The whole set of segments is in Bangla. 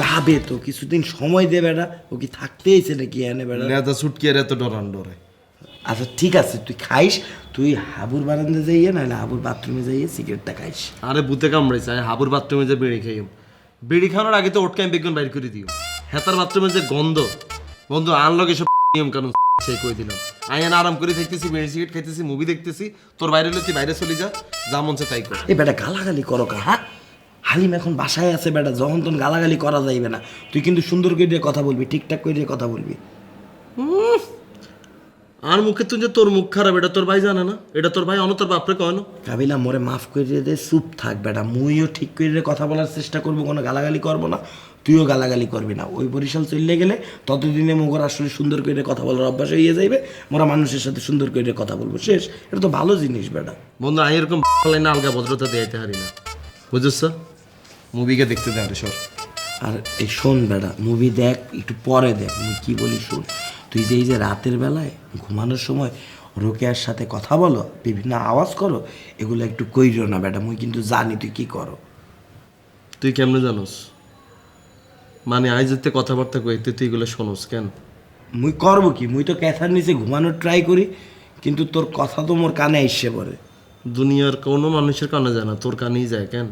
যাবে তো কিছুদিন সময় দে বেড়া ও কি থাকতেইছে নাকি এনে বেড়া নেতা ছুটকি আর এত ডরান ডরে। আচ্ছা ঠিক আছে তুই খাইস তুই হাবুর বারান্দা যাইয়ে নাহলে হাবুর বাথরুমে যাইয়ে সিগারেটটা খাইস। আরে বুতে কামড়াইছে আমি হাবুর বাথরুমে যে বেড়ি খাইম। বেড়ি খাওয়ার আগে তো ওটকাই বেগুন বাইর করে দিও। হেতার বাথরুমে যে গন্ধ। বন্ধু আনলক এসব নিয়ম কানুন সেই কই দিলাম। আমি আরাম করে থাকতেছি বেড়ি সিগারেট খাইতেছি মুভি দেখতেছি। তোর বাইরে হলে তুই বাইরে চলে যা যা মন তাই কর। এ বেটা গালাগালি করো কা হ্যাঁ? হালিম এখন বাসায় আছে বেটা যখন তখন গালাগালি করা যাইবে না। তুই কিন্তু সুন্দর করে দিয়ে কথা বলবি ঠিকঠাক করে দিয়ে কথা বলবি। আর মুখে তুই যে তোর মুখ খারাপ এটা তোর ভাই জানে না এটা তোর ভাই অন তোর বাপরে কয় না? কাবিলা মোরে মাফ করে দে চুপ থাক বেটা মুইও ঠিক করে দিয়ে কথা বলার চেষ্টা করব কোনো গালাগালি করব না তুইও গালাগালি করবি না। ওই বরিশাল চললে গেলে ততদিনে মোগর আসলে সুন্দর করে কথা বলার অভ্যাস হয়ে যাইবে মোরা মানুষের সাথে সুন্দর করে কথা বলব শেষ। এটা তো ভালো জিনিস বেটা। বন্ধু আমি এরকম আলগা ভদ্রতা দেয়াইতে হারি না। বুঝছ? মুভিকে দেখতে দে আরে সর। আর এই শোন বেটা মুভি দেখ একটু পরে দেখ মুই কি বলি শোন। তুই যে এই যে রাতের বেলায় ঘুমানোর সময় রোকেয়ার সাথে কথা বলো বিভিন্ন আওয়াজ করো এগুলো একটু কইরো না বেটা মুই কিন্তু জানি তুই কি করো। তুই কেমনে জানোস? মানে আজ যেতে কথাবার্তা কই তুই তুই এগুলো শোনোস কেন? মুই করব কি? মুই তো ক্যাথার নিচে ঘুমানোর ট্রাই করি কিন্তু তোর কথা তো মোর কানে এসে পড়ে। দুনিয়ার কোনো মানুষের কানে যায় না তোর কানেই যায় কেন?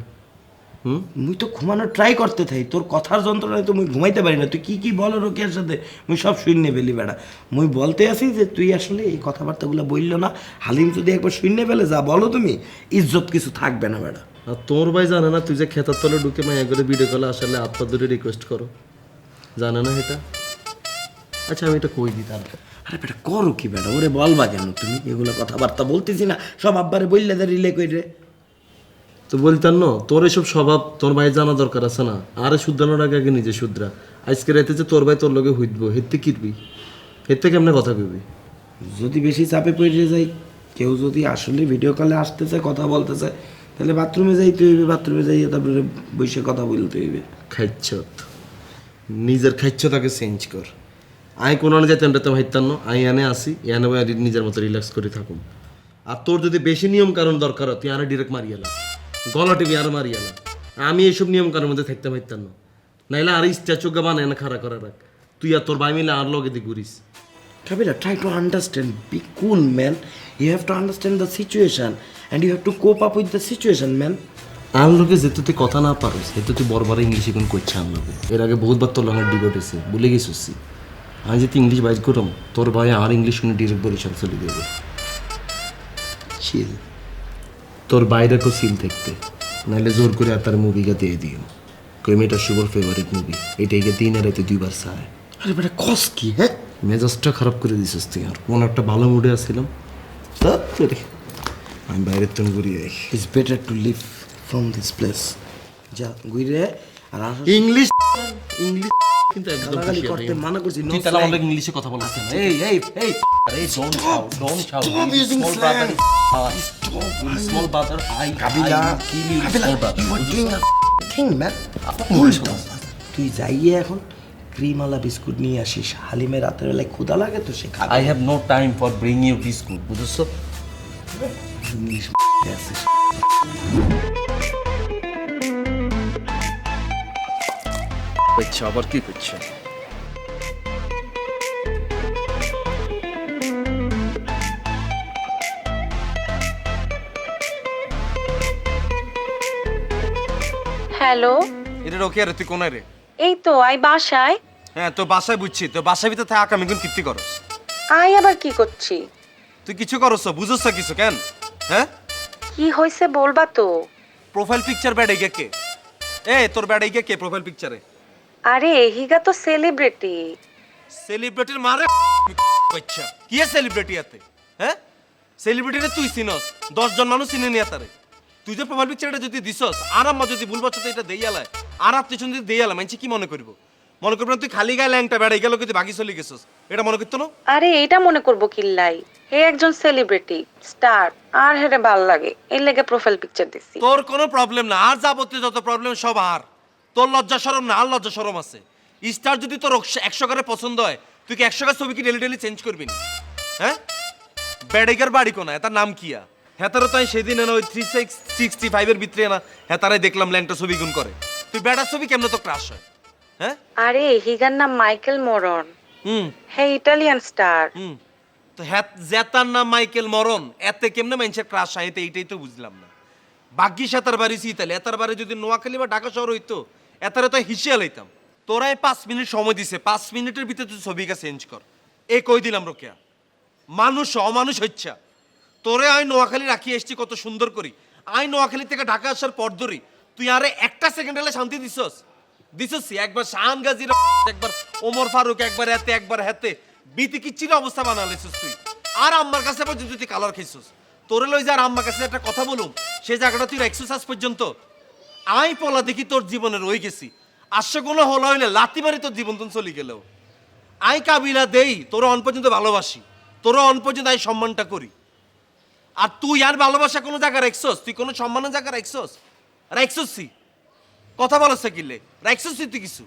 হুম? মুই তো ঘুমানোর ট্রাই করতে থাই তোর কথার যন্ত্রণায় তো মুই ঘুমাইতে পারি না। তুই কি কি বলো রোকেয়ার সাথে? মুই সব শূন্য ফেলি বেড়া। মুই বলতে আসি যে তুই আসলে এই কথাবার্তাগুলো বলল না হালিম যদি একবার শূন্য ফেলে যা বলো তুমি ইজ্জত কিছু থাকবে না বেড়া। আর তোর ভাই জানে না তুই যে খেতার তলে ঢুকে মাইয়া করে ভিডিও কলে আসলে পা ধরে রিকোয়েস্ট করো। জানে না এটা? আচ্ছা আমি এটা কই দিই তার আরে বেটা করো কি বেটা? ওরে বলবা কেন? তুমি এগুলো কথাবার্তা বলতেছি না সব আব্বারে বললে রিলে কইরে। তো বলতাম না তোর এসব স্বভাব তোর ভাই জানা দরকার আছে না? আরে শুদ্রানোর আগে আগে নিজে শুদ্রা। আজকে রাতে যে তোর ভাই তোর লগে হইতবো হেতে কিরবি? হেতে কেমনে কথা কইবি? যদি বেশি চাপে পড়ে যাই কেউ যদি আসলে ভিডিও কলে আসতে চায় কথা বলতে চায় তাহলে বাথরুমে যাইতে হইবে বাথরুমে যাই তারপরে বসে কথা বলতে হইবে। খাইচ্ছত। নিজের খাইচ্ছতাকে চেঞ্জ কর। আই কোনো যেতে তো ভাইতাম না আই এনে আসি এনে নিজের মতো রিল্যাক্স করে থাকুম। আর তোর যদি বেশি নিয়ম কারণ দরকার হয় তুই আরে ডিরেক্ট মারি এলাম গলা টিভি আর মারি এলাম আমি এইসব নিয়ম কারণের মধ্যে থাকতে পারতাম না নাইলে আর স্ট্যাচু গা বানায় না খাড়া করে রাখ তুই আর তোর ভাই মিলে আর লগে দিয়ে ঘুরিস Kabila, try to understand. Be cool, man. You have to understand the situation and you have to cope up with the situation, man. আর লোকে যেহেতু তুই কথা না পারিস সেহেতু তুই বড় ইংলিশ এখন করছে আম লোকে এর আগে বহুতবার তোর লঙ্গার ডিবেট হয়েছে বলে গেছিস আমি যদি ইংলিশ বাইজ করম তোর ভাই আর ইংলিশ শুনে ডিরেক্ট বরিশাল চলে যাবে Chill. তোর বাইরে কো সিল থাকতে নাহলে জোর করে আর তার মুভিকে দিয়ে দিও। কই মেয়েটা শুভর ফেভারিট মুভি এটাইকে দিন আর রাতে দুইবার চায়। আরে বেটা কস কি হ্যাঁ? মেজাজটা খারাপ করে দিছিস তুই আর। কোন একটা ভালো মুডে আসছিলাম তা আমি বাইরের তুমি ঘুরিয়ে দেখি it's better to leave from this place যা ঘুরে আর ইংলিশ তুই যাই এখন ক্রিমালা বিস্কুট নিয়ে আসিস। হালিমের রাতের বেলায় ক্ষুদা লাগে তো সে I have no time for bring you biscuit বুঝেছ? ইংলিশ আচ্ছা আবার কি করছ? হ্যালো। এটা রকি আরে তুই কোনায় রে? এই তো আই বাসায়? হ্যাঁ তোর বাসায় বুঝছি তোর বাসায় ভিতরে থাক আমি কোন কীর্তি করস। আই আবার কি করছি? তুই কিছু করস বুঝছ কিছু কেন? হ্যাঁ? কি হয়েছে বলবা তো? প্রোফাইল পিকচার ব্যাড এই কে? এ তোর ব্যাড এই কে প্রোফাইল পিকচারে আরে হিগা তো সেলিব্রিটি সেলিব্রিটির মারে বাচ্চা। কি সেলিব্রিটি আতে হ্যাঁ? সেলিব্রিটিরে তুই চিনস। দশ জন মানুষ চিনে নিয়ে তারে তুই যে প্রোফাইল পিকচারটা যদি দিছস আর আম্মা যদি ভুল বছর এটা দেইয়ালায় আর আত্মীয় যদি দেইয়ালা মানছি কি মনে করব? মনে করব না তুই খালি গায়ে ল্যাংটা বেড়াই গেল কিন্তু বাকি চলে গেছস। এটা মনে করতো না? আরে এটা মনে করব কিল্লাই। হে একজন সেলিব্রিটি স্টার আর হেরে ভালো লাগে। এই লেগে প্রোফাইল পিকচার দিছি। তোর কোনো প্রবলেম না। আর যাবতীয় যত প্রবলেম সব আর। তোর লজ্জা সরম না আর লজ্জা সরম আছে। স্টার যদি তোর একশো করে পছন্দ হয় তুই কি একশো কার ছবি কি ডেলি ডেলি চেঞ্জ করবি না? হ্যাঁ? বেডেগার বাড়ি কোনায় তার নাম কিয়া হেতারও তাই সেদিন না ওই থ্রি সিক্স সিক্সটি ফাইভের ভিতরে না হেতারাই দেখলাম ল্যাংটা ছবি গুণ করে। তুই বেটার ছবি কেমন তো ক্রাশ হয়? হ্যাঁ? আরে হিগার নাম মাইকেল মোরন হুম। হে ইটালিয়ান স্টার হুম। তো হ্যাঁ জেতার নাম মাইকেল মরন এতে কেমনে মানুষের ক্রাশ আইতে এইটাই তো বুঝলাম না। বাকি সাতার বাড়ি ইতালি। এতার বাড়ি যদি নোয়াখালী বা ঢাকা শহর হইতো এতারে তো হিসিয়া লইতাম। তোরাই পাঁচ মিনিট সময় দিছে, পাঁচ মিনিটের ভিতরে তুই ছবিটা চেঞ্জ কর। এ কই দিলাম রোকেয়া? মানুষ অমানুষ হচ্ছে তোরে আই নোয়াখালী রাখি এসছি কত সুন্দর করি। আই নোয়াখালী থেকে ঢাকা আসার পর ধরি। তুই আরে একটা সেকেন্ড হলে শান্তি দিছস? দিছস একবার শাহান গাজির একবার ওমর ফারুক, একবার এতে, একবার হেতে। বিতি কিচ্ছির অবস্থা বানালেছিস তুই। আর আম্মার কাছে পর্যন্ত তুই কালার খাইছস। তোরে লই যা আর আম্মার কাছে একটা কথা বলুম সেই জায়গাটা তুই এক্সারসাইজ পর্যন্ত। আই পলা দেখি তোর জীবনে রয়ে গেছি। আসছে কোনো হলো হইলে লাতি মারি তোর জীবন তুন চলে গেলেও। আই কাবিলা দেই তোর অন পর্যন্ত ভালোবাসি। তোর অন পর্যন্ত আই সম্মানটা করি। আর তুই আর ভালোবাসা কোনো জায়গা রাখছস? তুই কোনো সম্মানের জায়গা রাখছস? রাখছস তুই কথা বলছ কিলে রাখছস তুই কিছু?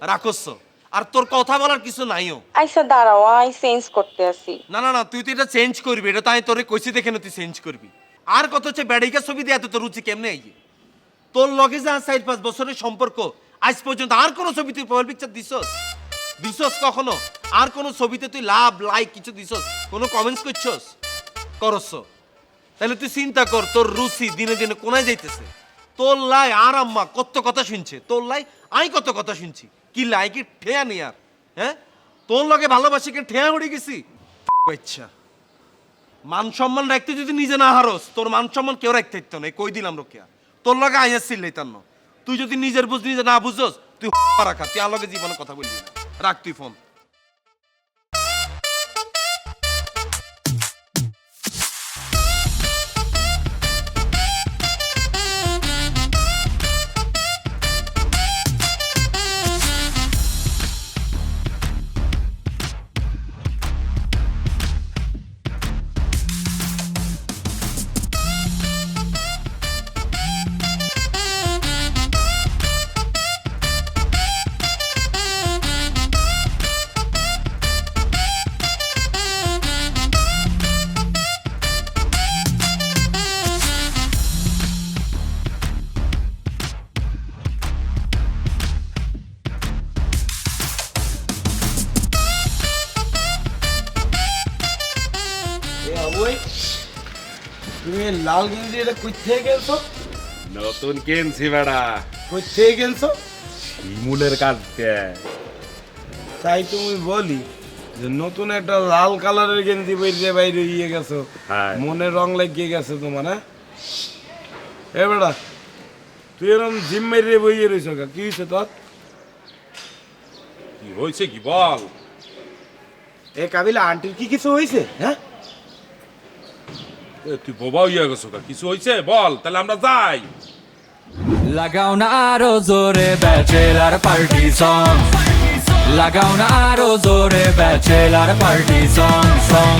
রাখছ আর তোর কথা বলার কিছু নাইও। আইসা দাঁড়াও আই চেঞ্জ করতে আসি না না না তুই তো এটা চেঞ্জ করবি। এটা তাই তোরে কইছি দেখে না তুই চেঞ্জ করবি। আর কত হচ্ছে ব্যাডিকা ছবি দিয়ে এত তোর রুচি কেমনে আইয়ে? তোর লগে যা চার পাঁচ বছরের সম্পর্ক, আজ পর্যন্ত আর কোনো ছবি তুই পিকচার দিছস? দিছস কখনো? আর কোনো ছবিতে তুই লাভ লাইক কিছু দিছস? কোনো কমেন্টস করছস? করছ তাহলে তুই চিন্তা কর, তোর রুচি দিনে দিনে কোনায় যাইতেছে? তোর লাই আর আম্মা কত কথা শুনছে? তোর লাই আই কত কথা শুনছি? কি লাই, কি ঠেয়া নি আর? হ্যাঁ? তোর লগে ভালোবাসি, কি ঠেয়া উড়ে গেছি? ইচ্ছা মান সম্মান রাখতে যদি নিজে না হারস, তোর মান সম্মান কেউ রাখতে দিত না। কই দিলাম রোকেয়া? তোর লগে আইয়া ছিল্লাই তার তুই যদি নিজের বুঝ নিজে না বুঝোস, তুই রাখা তুই লগে কথা বলবি রাখ তুই ফোন। লাল গেঞ্জি এটা কই থেকে গেছো নতুন কিনছি বেড়া। কই থেকে গেছো ইমুলের কাটতে তাই তুমি বলি যে নতুন একটা লাল কালারের গেঞ্জি বাইরে বাইরে ইয়ে গেছো। হ্যাঁ। মনে রং লাগিয়ে গেছে তোমার হ্যাঁ? এ বেড়া তুই এরকম জিম মেরে বইয়ে রইছ কা কি হয়েছে তোর? কি হয়েছে কি বল? এ কাবিলা আন্টির কি কিছু হয়েছে হ্যাঁ? তুই বোবা হইয়া গেছো কিছু হয়েছে বল, তাহলে আমরা যাই। লাগাও না আরও জোরে ব্যাচেলার পার্টি সং লাগাও না আরও জোরে ব্যাচেলার পার্টি সং সং